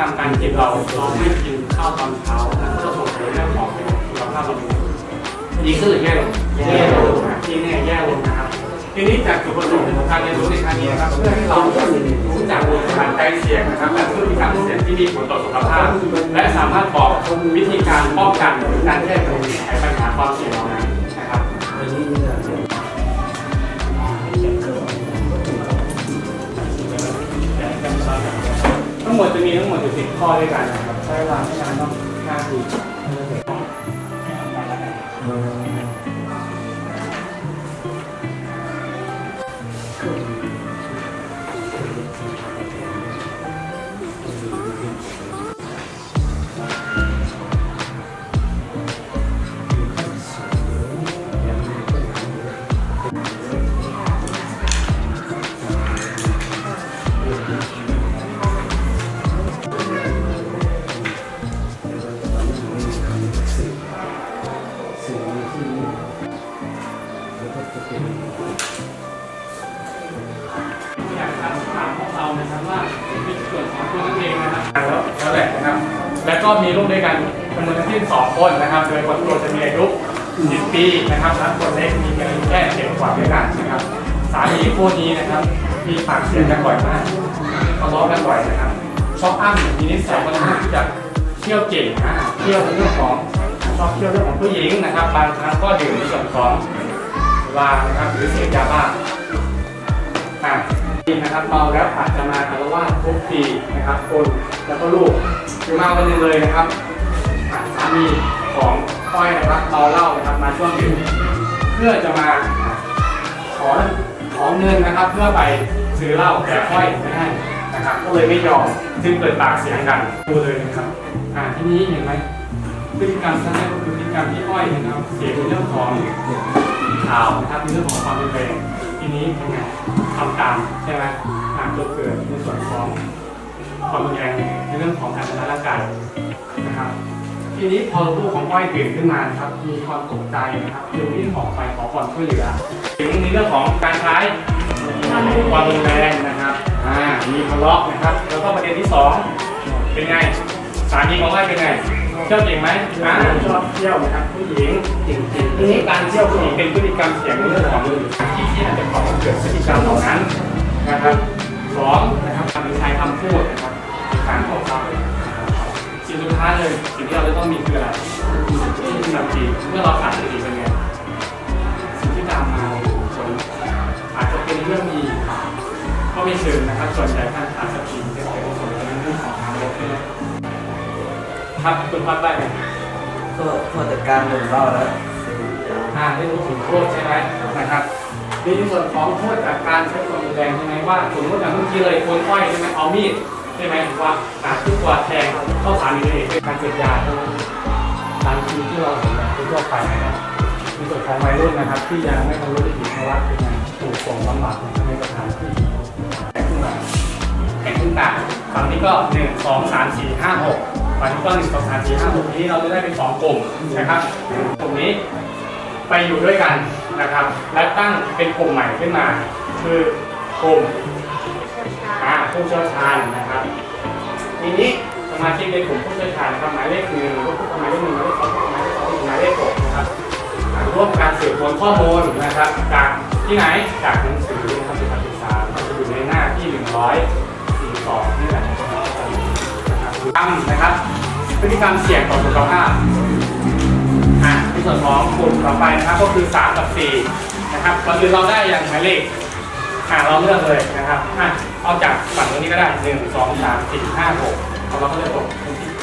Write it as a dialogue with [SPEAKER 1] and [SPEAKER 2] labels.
[SPEAKER 1] รรมการกินเราเราไม่กินข้าวตอนเช้าแล้วก็จะส่งผลเรื่องของสุขภาพเราดีขึ้นหรือแย่ลงแย่ลงนะที่เนี่ยแย่ลงนะครับทีนี้จากจุดประสงค์ของการเรียนรู้ในครั้งนี้นะครับเพื่อให้เรารู้จักปัจจัยเสี่ยงนะครับและพฤติกรรมเสี่ยงที่มีผลต่อสุขภาพ และสามารถบอกวิธีการป้องกันหรือการแก้ไขปัญหาความเสี่ยงเหล่านั้น หมดจะมีทั้งหมดอยู่สิบข้อด้วยกันนะครับใช้เวลาไม่นานต้องห้านาทีอ อยากถามถามพวกเรานะครับว่าในส่วนของตัวนักเองนะครับแล้วแล้วแหละนะครับ แล้วก็มีลูกด้วยกันจำนวนทั้งสิ้นสองคนนะครับ โดยคนโตจะมีอายุ10ปีนะครับและคนเล็กมีอายุแค่เจ็ดขวบด้วยกันนะครับสามีคู่นี้นะครับมีปากเสียงกันบ่อยมากทะเลาะกันบ่อยนะครับชอบอ้างมีนิสัยค่อนข้างที่จะเที่ยวเก่งนะเที่ยวเรื่องของชอบเที่ยวเรื่องของผู้หญิงนะครับ บางครั้งก็ดื่มในส่วนของ สุรานะครับหรือเสพยาบ้าอะทีนะครับเมาแล้วอาจจะมาอารวาสทุบตีนะครับคนแล้วก็ลูกคือมาวันหนึงเลยนะครับสามีของก้อยนะครับเมาเหล้านะครับมาช่วงดึกเพื่อจะมาขอขอเงินนะครับ เพื่อไปซื้อเหล้าแต่ก้อยไม่ให้นะครับ ก็เลยไม่ยอมจึงเกิดปากเสียงกันดูเลยนะครับอ่าที่นี้เห็นไหมพฤติกรรมสั้นๆก็คือพฤติกรรมที่อ้อยนะครับเสียในเรื่องของ ข่าวนะครับในเรื่องของความรุนแรงทีนี้เป็นไงทำตามใช่ไหมอาจจะเกิดในส่วนของความรุนแรงในเรื่องของการทำร้ายร่างกายนะครับ ทีนี้พอลูกของก้อยตื่นขึ้นมานะครับ มีความตกใจนะครับจึงวิ่งออกไปขอความช่วยเหลือถึงในเรื่องของการใช้ความรุนแรงนะครับอ่ามีทะเลาะนะครับ แล้วก็ประเด็นที่สองเป็นไงสามีของก้อยเป็นไง เที่ยวเก่งไหมอ่าชอบเที่ยวนะครับผู้หญิง
[SPEAKER 2] จริง
[SPEAKER 1] ทีนี้การเที่ยวผู้หญิงเป็นพฤติกรรมเสี่ยงในเรื่องของที่ที่อาจจะก่อให้เกิดพฤติกรรมเหล่านั้น ครับคุณพัดได้ไหม
[SPEAKER 2] ๆก็พอจัดการหนึ่งรอบแล้ว
[SPEAKER 1] อ่าเรื่องของโทษใช่ไหมนะครับมีในส่วนของโทษจากการใช้ความรุนแรงใช่ไหมว่าสมมติอย่างเมื่อกี้เลยคนอ้อยใช่ไหมเอามีดใช่ไหมว่าอาทุกตัวแทงเข้าสารนี่เองเป็นการเสพยาใช่ไหมตามทีที่เราเห็นแบบทั่วไปนะครับในส่วนของวัยรุ่นนะครับ ที่ยังไม่บรรลุนิติภาวะเป็นไงถูกส่งบำบัดในสถานที่แข่งขึ้นมาแข่งขึ้นต่างฝั่งนี้ก็หนึ่งสองสามสี่ห้าหก ฝั่งนี้ก็หนึ่งสองสามสี่ห้าหกนี้เราจะได้เป็นสองกลุ่มนะครับกลุ่มนี้ไปอยู่ด้วยกันนะครับ และตั้งเป็นกลุ่มใหม่ขึ้นมา คือกลุ่มอ่าผู้เชี่ยวชาญนะครับทีนี้สมาชิกในกลุ่มผู้เชี่ยวชาญนะครับหมายเลขหนึ่งหรือว่าหมายเลขหนึ่งหมายเลขสองหมายเลขสองหมายเลขหกนะครับร่วมการสืบสวนข้อมูลนะครับ จากที่ไหนจากหนังสือนะครับที่การศึกษาจะอยู่ในหน้าที่หนึ่งร้อยสี่สองนี่แหละ รมนะครับ พฤติกรรมเสี่ยงต่อสุขภาพอะในส่วนของกลุ่มต่อไปนะครับก็คือ 3 กับ 4 นะครับเราคือเราได้อย่างหมายเลขอ่าเราเลือกเลยนะครับอะเอาจากฝั่งตรงนี้ก็ได้ 1 2 3 4 5 6เอาเราก็เลือก6